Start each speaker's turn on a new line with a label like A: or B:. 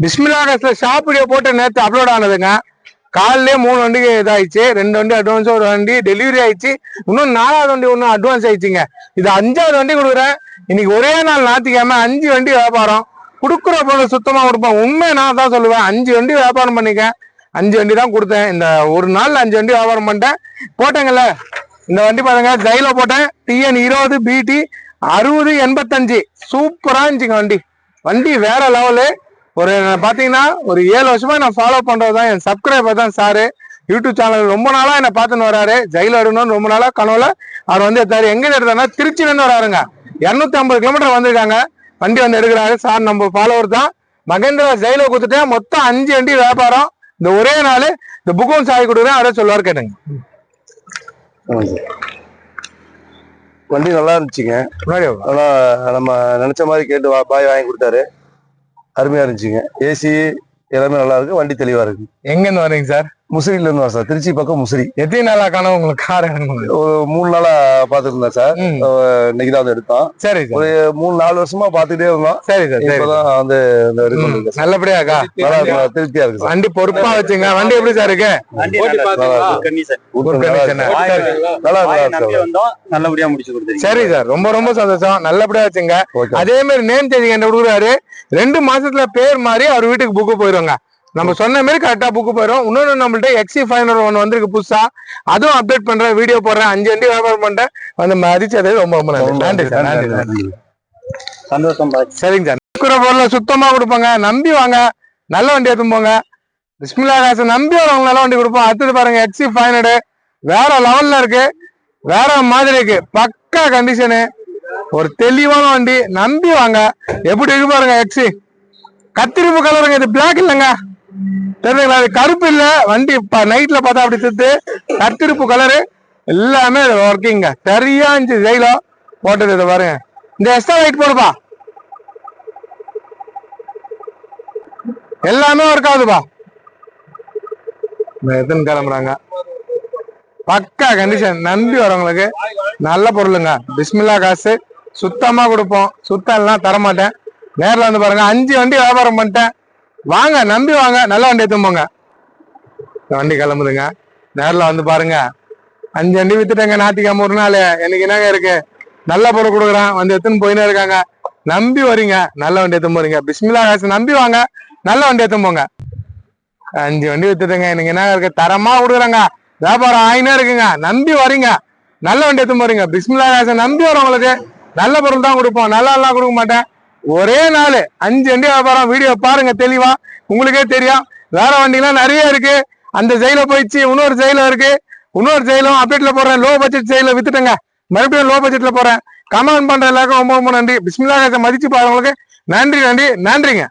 A: பிஸ்மிலா காசுல shop video போட்டு நேற்று அப்லோட் ஆனதுங்க. காலையிலே மூணு வண்டிக்கு இதாயிடுச்சு. ரெண்டு வண்டி அட்வான்ஸ் ஒரு வண்டி டெலிவரி ஆயிடுச்சு. இன்னும் நாலாவது வண்டி ஒன்றும் அட்வான்ஸ் ஆயிடுச்சுங்க. இது அஞ்சாவது வண்டி கொடுக்குறேன். இன்னைக்கு ஒரே நாள் நாத்திக்காம அஞ்சு வண்டி வியாபாரம். கொடுக்குற பொருள் சுத்தமாக கொடுப்பேன். உண்மை நான் தான் சொல்லுவேன். அஞ்சு வண்டி வியாபாரம் பண்ணிக்கேன் அஞ்சு வண்டி தான் கொடுத்தேன். இந்த ஒரு நாள் அஞ்சு வண்டி வியாபாரம் பண்ணிட்டேன். போட்டேங்கல்ல. இந்த வண்டி பாருங்க. ஜைல போட்டேன். டிஎன் இருபது பிடி அறுபது எண்பத்தஞ்சு. சூப்பராக இருந்துச்சுங்க வண்டி. வண்டி வேற லெவலு ஒரு பாத்தீங்கன்னா ஒரு ஏழு வருஷமா நான் ஃபாலோ பண்றது தான் என் சப்ஸ்கிரைபர் தான் சாரு யூடியூப் சேனல் ரொம்ப நாளா என்ன பார்த்துன்னு வராரு. ஜெயில எடுக்கணும்னு ரொம்ப நாளா கனவுல அவர் வந்து எடுத்தாரு. எங்க எடுத்தாருன்னா திருச்சில இருந்து வராருங்க. இருநூத்தி ஐம்பது கிலோமீட்டர் வந்திருக்காங்க. வண்டி வந்து எடுக்கிறாரு. சார் நம்ம ஃபாலோவர் தான். மகேந்திரா ஜெயில கொடுத்துட்டேன். மொத்தம் அஞ்சு வண்டி வியாபாரம். இந்த ஒரே நாள் இந்த புக்கும் சாய் கொடுக்குறேன். அவரே சொல்லுவார் கேட்டுங்க.
B: வண்டி நல்லா இருந்துச்சுங்க. நல்லா நம்ம நினைச்ச மாதிரி கேட்டு பாய் வாங்கி கொடுத்தாரு. அருமையா இருந்துச்சுங்க. ஏசி எல்லாமே நல்லா இருக்கு. வண்டி தெளிவா இருக்கு.
A: எங்க இருந்து வரீங்க சார்?
B: முசிறில இருந்து சார். திருச்சி பக்கம் முசிறி.
A: எத்தனை நாளா காணோம்? உங்களுக்கு கார்
B: ஒரு மூணு நாளா பாத்துட்டு இருந்தேன் சார் இன்னைக்கு தான் வந்து எடுத்தோம்
A: சரி
B: ஒரு மூணு நாலு வருஷமா பாத்துட்டே இருந்தோம்.
A: சரி சார்
B: இப்பதான் வந்து இந்த எடுக்க
A: ம்,
B: முடியல
A: நல்லபடியாக்கா
B: நல்லா இருக்கு, திருப்தியா இருக்கு
A: வண்டி பொறுப்பா வச்சுங்க. வண்டி எப்படி சார் இருக்கு. சரி.
C: நல்லபடியா முடிச்சு
A: சரி சார். ரொம்ப ரொம்ப சந்தோஷம். நல்லபடியா வச்சுங்க. அதே மாதிரி நேம் சேஞ்சிங் என்ன கொடுக்குறாரு. ரெண்டு மாசத்துல பேர் மாதிரி அவர் வீட்டுக்கு புக்கு போயிருவாங்க. நம்ம சொன்ன மாதிரி கரெக்டா புக்கு போயிடும் இன்னொன்னு நம்மள்ட்ட எக்ஸி ஃபைவ் ஹண்ட்ரட் ஒன் வந்திருக்கு புதுசா. அதுவும் அப்டேட் பண்றேன் வீடியோ போடுறேன். அஞ்சு வண்டி வியாபாரம் பண்ணிட்டேன் வந்து மதிச்சது ரொம்ப ரொம்ப நன்றி. நன்றி சார். நன்றி
C: சந்தோஷம்
A: சரிங்க சார். இருக்கிற பொருளை சுத்தமா கொடுப்பாங்க. நம்பி வாங்க. நல்ல வண்டி எடுத்துன்னு போங்க. பிஸ்மில்லா காசு நம்பி வரவங்க நல்ல வண்டி கொடுப்போம். அடுத்தது பாருங்க எக்ஸி ஃபைவ் ஹண்ட்ரட் வேற லெவல்ல இருக்கு. வேற மாதிரி இருக்கு. பக்கா கண்டிஷனு ஒரு தெளிவான வண்டி. நம்பி வாங்க. எப்படி இருக்கு பாருங்க எக்ஸி கத்திரிப்பு கலருங்க இது பிளாக் இல்லைங்க. தெரியுங்களா அது கருப்பு இல்ல. வண்டி நைட்ல பார்த்தா அப்படி சுத்து. கத்திருப்பு கலரு எல்லாமே ஒர்க்கிங்க சரியா இருந்துச்சு ஜெயிலோ. போட்டது இதை பாருங்க. இந்த எக்ஸ்ட்ரா லைட் போடுப்பா. எல்லாமே ஒர்க் ஆகுதுப்பா. எத்தனை கிளம்புறாங்க? பக்கா கண்டிஷன் நம்பி வரவங்களுக்கு. நல்ல பொருளுங்க. பிஸ்மில்லா காசு. சுத்தமா கொடுப்போம். சுத்தம் எல்லாம் தர மாட்டேன் வந்து பாருங்க. அஞ்சு வண்டி வியாபாரம் பண்ணிட்டேன். வாங்க நம்பி வாங்க. நல்ல வண்டி எடுத்துன்னு போங்க. இந்த வண்டி கிளம்புதுங்க. நேரில் வந்து பாருங்க. அஞ்சு வண்டி வித்துட்டேங்க ஞாத்திக்கிழமை ஒரு நாள். எனக்கு என்னங்க இருக்கு? நல்ல பொருள் கொடுக்குறேன். வந்து எடுத்துன்னு போயினே இருக்காங்க. நம்பி வரீங்க. நல்ல வண்டி எடுத்துன்னு போறீங்க. பிஸ்மிலா காசு. நம்பி வாங்க. நல்ல வண்டி எடுத்துன்னு போங்க. அஞ்சு வண்டி வித்துட்டேங்க. எனக்கு என்ன இருக்கு? தரமா கொடுக்குறாங்க. வியாபாரம் ஆயினே இருக்குங்க. நம்பி வரீங்க. நல்ல வண்டி எடுத்து போறீங்க. பிஸ்மிலா காசை. நம்பி உங்களுக்கு நல்ல பொருள் தான் கொடுப்போம். நல்லா எல்லாம் கொடுக்க மாட்டேன். ஒரே நாள். அஞ்சு வண்டி வியாபாரம். வீடியோ பாருங்க தெளிவா. உங்களுக்கே தெரியும். வேற வண்டிலாம் நிறைய இருக்கு. அந்த ஜெயில போயிடுச்சு. இன்னொரு ஜெயில இருக்கு. இன்னொரு ஜெயிலும் அப்டேட்ல போடுறேன். லோ பட்ஜெட் ஜெயில வித்துட்டேங்க. மறுபடியும் லோ பட்ஜெட்ல போறேன் கமெண்ட் பண்ற எல்லாருக்கும் ரொம்ப ரொம்ப நன்றி. பிஸ்மில்லா மதிச்சு பாருங்களுக்கு நன்றி நன்றி நன்றிங்க.